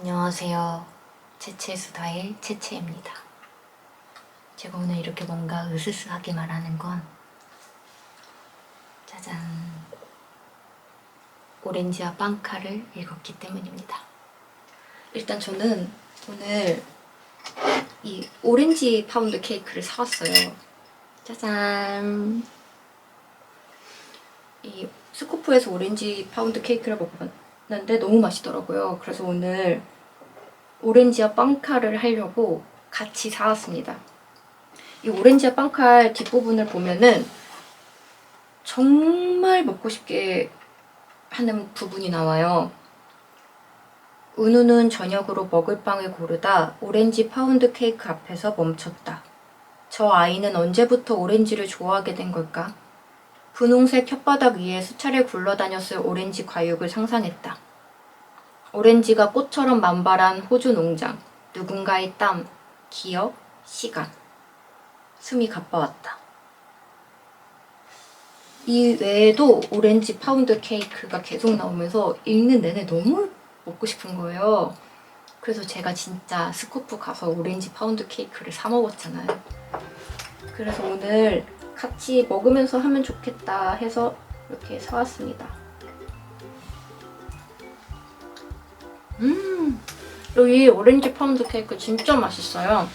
안녕하세요. 채채 수다의 채채입니다. 제가 오늘 이렇게 뭔가 으스스하게 말하는 건 짜잔 오렌지와 빵카를 읽었기 때문입니다. 일단 저는 오늘 이 오렌지 파운드 케이크를 사왔어요. 짜잔 이 스코프에서 오렌지 파운드 케이크를 먹어봤 는데 너무 맛있더라고요. 그래서 오늘 오렌지와 빵칼을 하려고 같이 사왔습니다. 이 오렌지와 빵칼 뒷부분을 보면은 정말 먹고 싶게 하는 부분이 나와요. 은우는 저녁으로 먹을 빵을 고르다 오렌지 파운드 케이크 앞에서 멈췄다. 저 아이는 언제부터 오렌지를 좋아하게 된 걸까? 분홍색 혓바닥 위에 수차례 굴러다녔을 오렌지 과육을 상상했다. 오렌지가 꽃처럼 만발한 호주 농장, 누군가의 땀, 기억, 시간. 숨이 가빠왔다. 이 외에도 오렌지 파운드 케이크가 계속 나오면서 읽는 내내 너무 먹고 싶은 거예요. 그래서 제가 진짜 스코프 가서 오렌지 파운드 케이크를 사 먹었잖아요. 그래서 오늘 같이 먹으면서 하면 좋겠다 해서 이렇게 사왔습니다. 음, 여기 오렌지 파운드 케이크 진짜 맛있어요.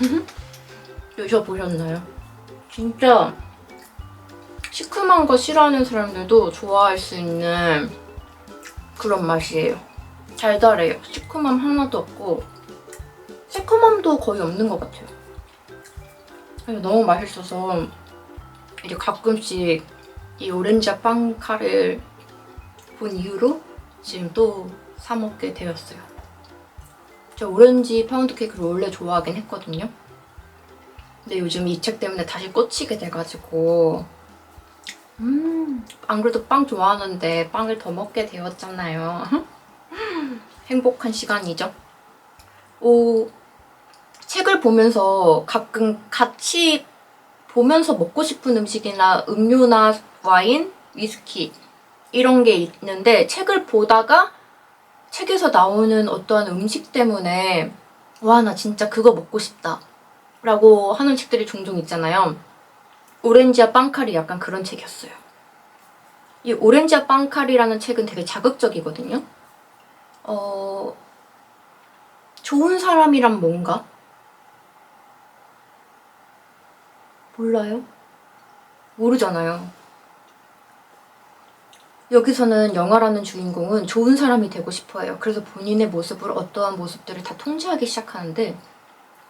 드셔보셨나요? 진짜 시큼한 거 싫어하는 사람들도 좋아할 수 있는 그런 맛이에요. 달달해요. 시큼함 하나도 없고 새콤함도 거의 없는 것 같아요. 너무 맛있어서 이제 가끔씩 이 오렌지와 빵카를 본 이후로 지금 또 사 먹게 되었어요. 저 오렌지 파운드 케이크를 원래 좋아하긴 했거든요. 근데 요즘 이 책 때문에 다시 꽂히게 돼가지고 음, 안 그래도 빵 좋아하는데 빵을 더 먹게 되었잖아요. 행복한 시간이죠. 오, 책을 보면서 가끔 같이 보면서 먹고 싶은 음식이나 음료나 와인, 위스키 이런 게 있는데 책을 보다가 책에서 나오는 어떠한 음식 때문에 와, 나 진짜 그거 먹고 싶다. 라고 하는 책들이 종종 있잖아요. 오렌지와 빵칼이 약간 그런 책이었어요. 이 오렌지와 빵칼이라는 책은 되게 자극적이거든요. 어, 좋은 사람이란 뭔가? 몰라요? 모르잖아요. 여기서는 영화라는 주인공은 좋은 사람이 되고 싶어 해요. 그래서 본인의 모습을 어떠한 모습들을 다 통제하기 시작하는데,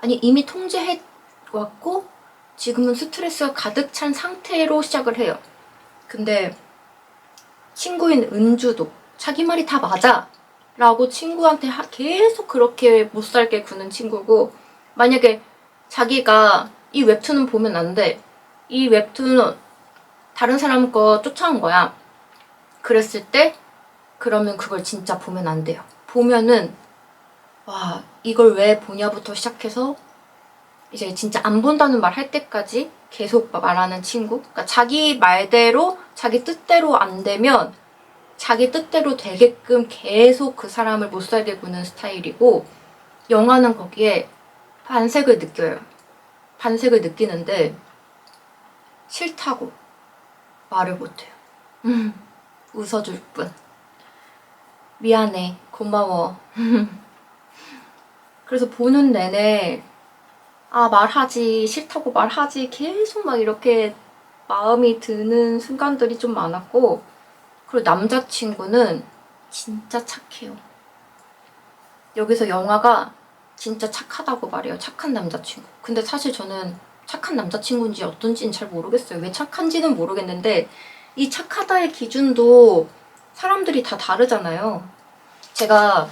아니, 이미 통제해 왔고, 지금은 스트레스가 가득 찬 상태로 시작을 해요. 근데, 친구인 은주도 자기 말이 다 맞아! 라고 친구한테 하- 계속 그렇게 못 살게 구는 친구고, 만약에 자기가 이 웹툰은 보면 안 돼. 이 웹툰은 다른 사람 거 쫓아온 거야. 그랬을 때 그러면 그걸 진짜 보면 안 돼요. 보면은 와 이걸 왜 보냐부터 시작해서 이제 진짜 안 본다는 말 할 때까지 계속 말하는 친구. 그러니까 자기 말대로 자기 뜻대로 안 되면 자기 뜻대로 되게끔 계속 그 사람을 못 살게 구는 스타일이고 영화는 거기에 반색을 느껴요. 반색을 느끼는데 싫다고 말을 못해요. 음, 웃어줄 뿐. 미안해, 고마워. 그래서 보는 내내 아 말하지 싫다고 말하지 계속 막 이렇게 마음이 드는 순간들이 좀 많았고 그리고 남자친구는 진짜 착해요. 여기서 영화가 진짜 착하다고 말해요. 착한 남자친구. 근데 사실 저는 착한 남자친구인지 어떤지는 잘 모르겠어요. 왜 착한지는 모르겠는데 이 착하다의 기준도 사람들이 다 다르잖아요. 제가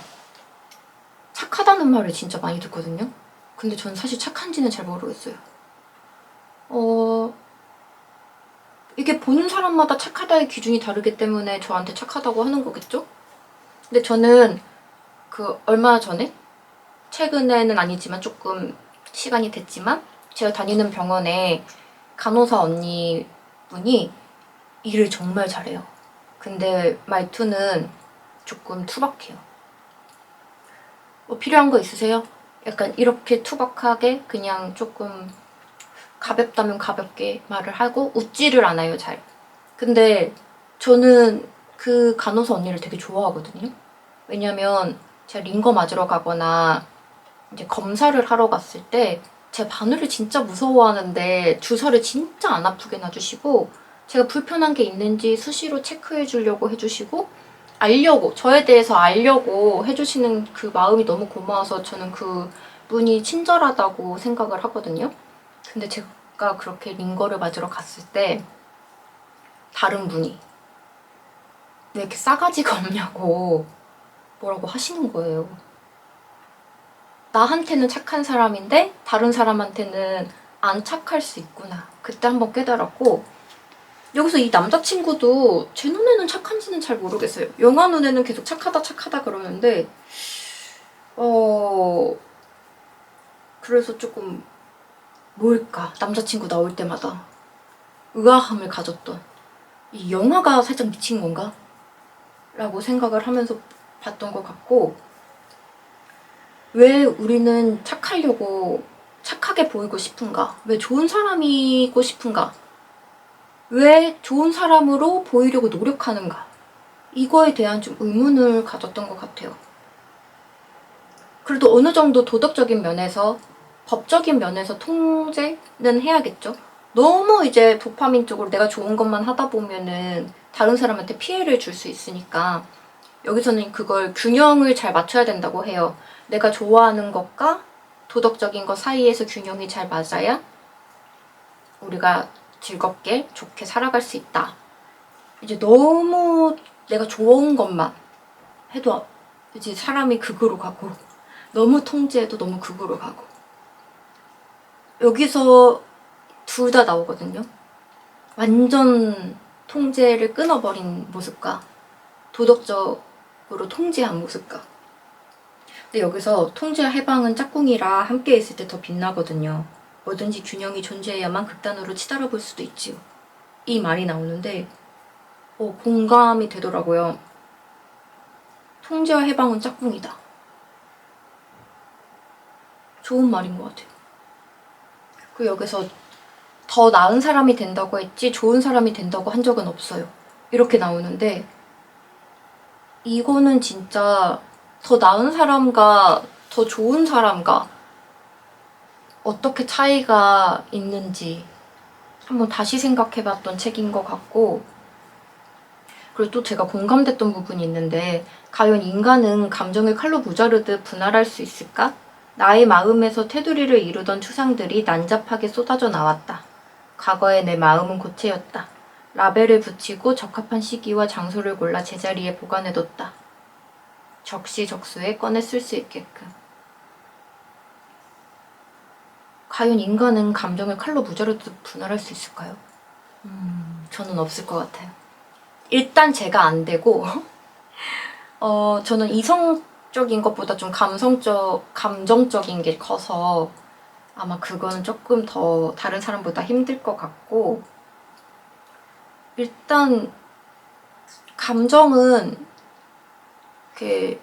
착하다는 말을 진짜 많이 듣거든요. 근데 저는 사실 착한지는 잘 모르겠어요. 어, 이게 보는 사람마다 착하다의 기준이 다르기 때문에 저한테 착하다고 하는 거겠죠? 근데 저는 그 얼마 전에 최근에는 아니지만 조금 시간이 됐지만 제가 다니는 병원에 간호사 언니 분이 일을 정말 잘해요. 근데 말투는 조금 투박해요. 뭐 필요한 거 있으세요? 약간 이렇게 투박하게 그냥 조금 가볍다면 가볍게 말을 하고 웃지를 않아요, 잘. 근데 저는 그 간호사 언니를 되게 좋아하거든요. 왜냐면 제가 링거 맞으러 가거나 이제 검사를 하러 갔을 때 제 바늘을 진짜 무서워하는데 주사를 진짜 안 아프게 놔주시고 제가 불편한 게 있는지 수시로 체크해 주려고 해주시고 알려고 저에 대해서 알려고 해주시는 그 마음이 너무 고마워서 저는 그 분이 친절하다고 생각을 하거든요. 근데 제가 그렇게 링거를 맞으러 갔을 때 다른 분이 왜 이렇게 싸가지가 없냐고 뭐라고 하시는 거예요. 나한테는 착한 사람인데 다른 사람한테는 안 착할 수 있구나. 그때 한번 깨달았고 여기서 이 남자친구도 제 눈에는 착한지는 잘 모르겠어요. 영화 눈에는 계속 착하다 착하다 그러는데 어 그래서 조금 뭘까 남자친구 나올 때마다 의아함을 가졌던 이 영화가 살짝 미친 건가? 라고 생각을 하면서 봤던 것 같고 왜 우리는 착하려고 착하게 보이고 싶은가? 왜 좋은 사람이고 싶은가? 왜 좋은 사람으로 보이려고 노력하는가? 이거에 대한 좀 의문을 가졌던 것 같아요. 그래도 어느 정도 도덕적인 면에서, 법적인 면에서 통제는 해야겠죠? 너무 이제 도파민 쪽으로 내가 좋은 것만 하다 보면은 다른 사람한테 피해를 줄 수 있으니까 여기서는 그걸 균형을 잘 맞춰야 된다고 해요. 내가 좋아하는 것과 도덕적인 것 사이에서 균형이 잘 맞아야 우리가 즐겁게 좋게 살아갈 수 있다. 이제 너무 내가 좋은 것만 해도 이제 사람이 극으로 가고 너무 통제해도 너무 극으로 가고 여기서 둘 다 나오거든요. 완전 통제를 끊어버린 모습과 도덕적 으로 통제한 모습과 근데 여기서 통제와 해방은 짝꿍이라 함께 있을 때 더 빛나거든요. 뭐든지 균형이 존재해야만 극단으로 치달아 볼 수도 있지요. 이 말이 나오는데 어, 공감이 되더라고요. 통제와 해방은 짝꿍이다. 좋은 말인 것 같아요. 그 여기서 더 나은 사람이 된다고 했지 좋은 사람이 된다고 한 적은 없어요. 이렇게 나오는데 이거는 진짜 더 나은 사람과 더 좋은 사람과 어떻게 차이가 있는지 한번 다시 생각해 봤던 책인 것 같고 그리고 또 제가 공감됐던 부분이 있는데 과연 인간은 감정을 칼로 무자르듯 분할할 수 있을까? 나의 마음에서 테두리를 이루던 추상들이 난잡하게 쏟아져 나왔다. 과거의 내 마음은 고체였다. 라벨을 붙이고 적합한 시기와 장소를 골라 제자리에 보관해 뒀다. 적시적소에 꺼내 쓸 수 있게끔. 과연 인간은 감정을 칼로 무자르듯 분할할 수 있을까요? 음, 저는 없을 것 같아요. 일단 제가 안 되고, 어, 저는 이성적인 것보다 좀 감성적, 감정적인 게 커서 아마 그거는 조금 더 다른 사람보다 힘들 것 같고, 일단, 감정은, 이렇게,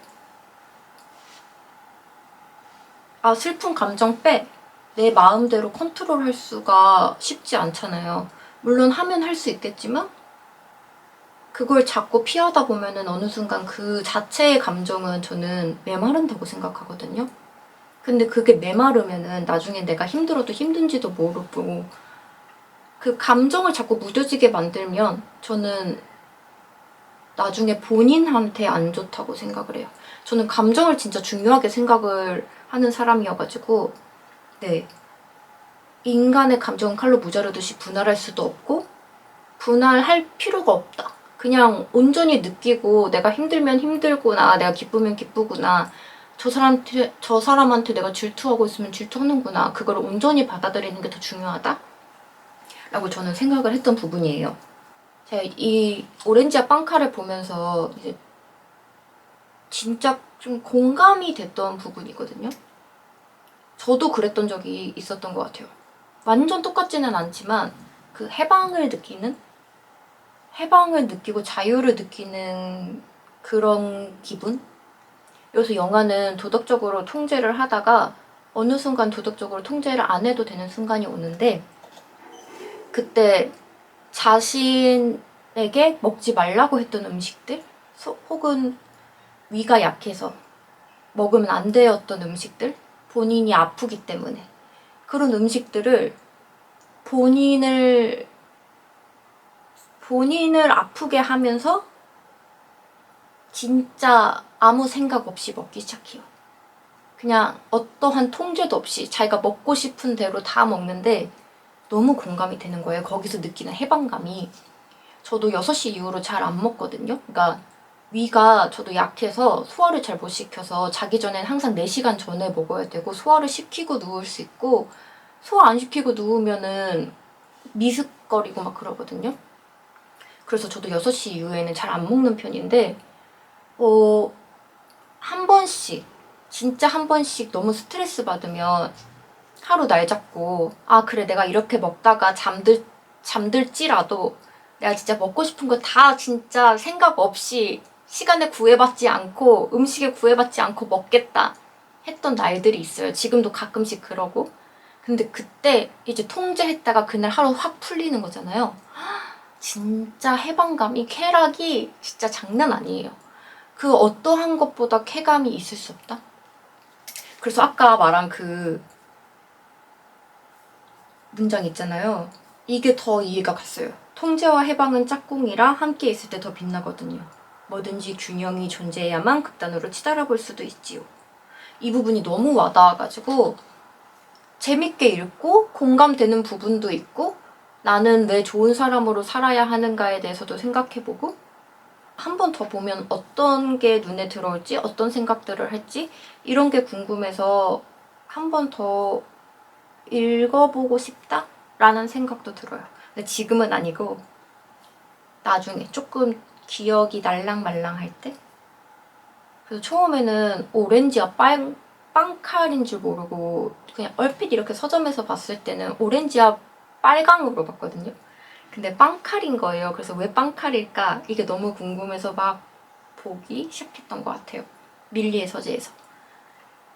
아, 슬픈 감정 빼. 내 마음대로 컨트롤 할 수가 쉽지 않잖아요. 물론 하면 할 수 있겠지만, 그걸 자꾸 피하다 보면은 어느 순간 그 자체의 감정은 저는 메마른다고 생각하거든요. 근데 그게 메마르면은 나중에 내가 힘들어도 힘든지도 모르고, 그 감정을 자꾸 무뎌지게 만들면 저는 나중에 본인한테 안 좋다고 생각을 해요. 저는 감정을 진짜 중요하게 생각을 하는 사람이어가지고, 네. 인간의 감정은 칼로 무자르듯이 분할할 수도 없고, 분할할 필요가 없다. 그냥 온전히 느끼고, 내가 힘들면 힘들구나, 내가 기쁘면 기쁘구나, 저 사람한테, 저 사람한테 내가 질투하고 있으면 질투하는구나, 그걸 온전히 받아들이는 게 더 중요하다? 라고 저는 생각을 했던 부분이에요. 제가 이 오렌지와 빵카를 보면서 이제 진짜 좀 공감이 됐던 부분이거든요. 저도 그랬던 적이 있었던 것 같아요. 완전 똑같지는 않지만 그 해방을 느끼는 해방을 느끼고 자유를 느끼는 그런 기분? 여기서 영화는 도덕적으로 통제를 하다가 어느 순간 도덕적으로 통제를 안 해도 되는 순간이 오는데 그때 자신에게 먹지 말라고 했던 음식들? 소- 혹은 위가 약해서 먹으면 안 되었던 음식들? 본인이 아프기 때문에. 그런 음식들을 본인을 본인을 아프게 하면서 진짜 아무 생각 없이 먹기 시작해요. 그냥 어떠한 통제도 없이 자기가 먹고 싶은 대로 다 먹는데 너무 공감이 되는 거예요. 거기서 느끼는 해방감이. 저도 6시 이후로 잘 안 먹거든요. 그러니까 위가 저도 약해서 소화를 잘 못 시켜서 자기 전엔 항상 4시간 전에 먹어야 되고 소화를 시키고 누울 수 있고 소화 안 시키고 누우면은 미슥거리고 막 그러거든요. 그래서 저도 6시 이후에는 잘 안 먹는 편인데 어, 한 번씩 진짜 한 번씩 너무 스트레스 받으면 하루 날 잡고 아 그래 내가 이렇게 먹다가 잠들 잠들지라도 내가 진짜 먹고 싶은 거 다 진짜 생각 없이 시간에 구애받지 않고 음식에 구애받지 않고 먹겠다 했던 날들이 있어요. 지금도 가끔씩 그러고. 근데 그때 이제 통제했다가 그날 하루 확 풀리는 거잖아요. 진짜 해방감이 쾌락이 진짜 장난 아니에요. 그 어떠한 것보다 쾌감이 있을 수 없다. 그래서 아까 말한 그 문장 있잖아요. 이게 더 이해가 갔어요. 통제와 해방은 짝꿍이라 함께 있을 때 더 빛나거든요. 뭐든지 균형이 존재해야만 극단으로 치달아 볼 수도 있지요. 이 부분이 너무 와닿아가지고 재밌게 읽고 공감되는 부분도 있고 나는 왜 좋은 사람으로 살아야 하는가에 대해서도 생각해보고 한 번 더 보면 어떤 게 눈에 들어올지 어떤 생각들을 할지 이런 게 궁금해서 한 번 더 읽어보고 싶다라는 생각도 들어요. 근데 지금은 아니고 나중에 조금 기억이 날랑말랑할 때 그래서 처음에는 오렌지와 빵, 빵칼인 줄 모르고 그냥 얼핏 이렇게 서점에서 봤을 때는 오렌지와 빨강으로 봤거든요. 근데 빵칼인 거예요. 그래서 왜 빵칼일까? 이게 너무 궁금해서 막 보기 시작했던 것 같아요. 밀리의 서재에서.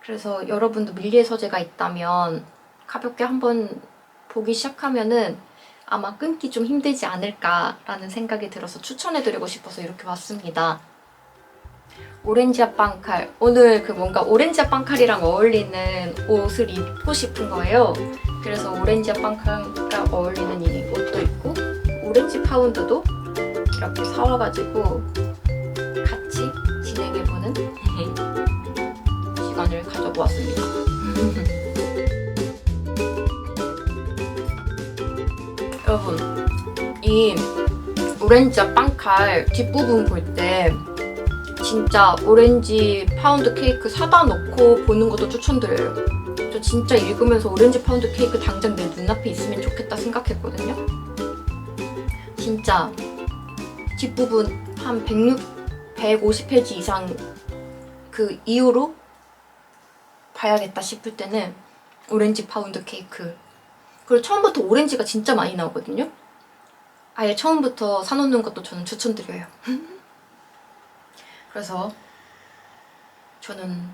그래서 여러분도 밀리의 서재가 있다면 가볍게 한번 보기 시작하면은 아마 끊기 좀 힘들지 않을까라는 생각이 들어서 추천해드리고 싶어서 이렇게 왔습니다. 오렌지와 빵칼. 오늘 그 뭔가 오렌지와 빵칼이랑 어울리는 옷을 입고 싶은 거예요. 그래서 오렌지와 빵칼과 어울리는 이 옷도 입고 오렌지 파운드도 이렇게 사와가지고 같이 진행해보는 시간을 가져보았습니다. 여러분, 이 오렌지와 빵칼 뒷부분 볼 때 진짜 오렌지 파운드 케이크 사다 놓고 보는 것도 추천드려요. 저 진짜 읽으면서 오렌지 파운드 케이크 당장 내 눈앞에 있으면 좋겠다 생각했거든요. 진짜 뒷부분 한 106, 150페이지 이상 그 이후로 봐야겠다 싶을 때는 오렌지 파운드 케이크. 그리고 처음부터 오렌지가 진짜 많이 나오거든요. 아예 처음부터 사놓는 것도 저는 추천드려요. 그래서 저는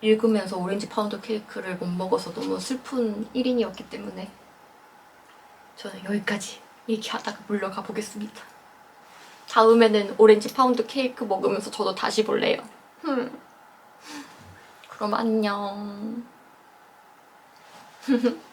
읽으면서 오렌지 파운드 케이크를 못 먹어서 너무 슬픈 1인이었기 때문에 저는 여기까지 얘기하다가 물러가 보겠습니다. 다음에는 오렌지 파운드 케이크 먹으면서 저도 다시 볼래요. 흠. 그럼 안녕.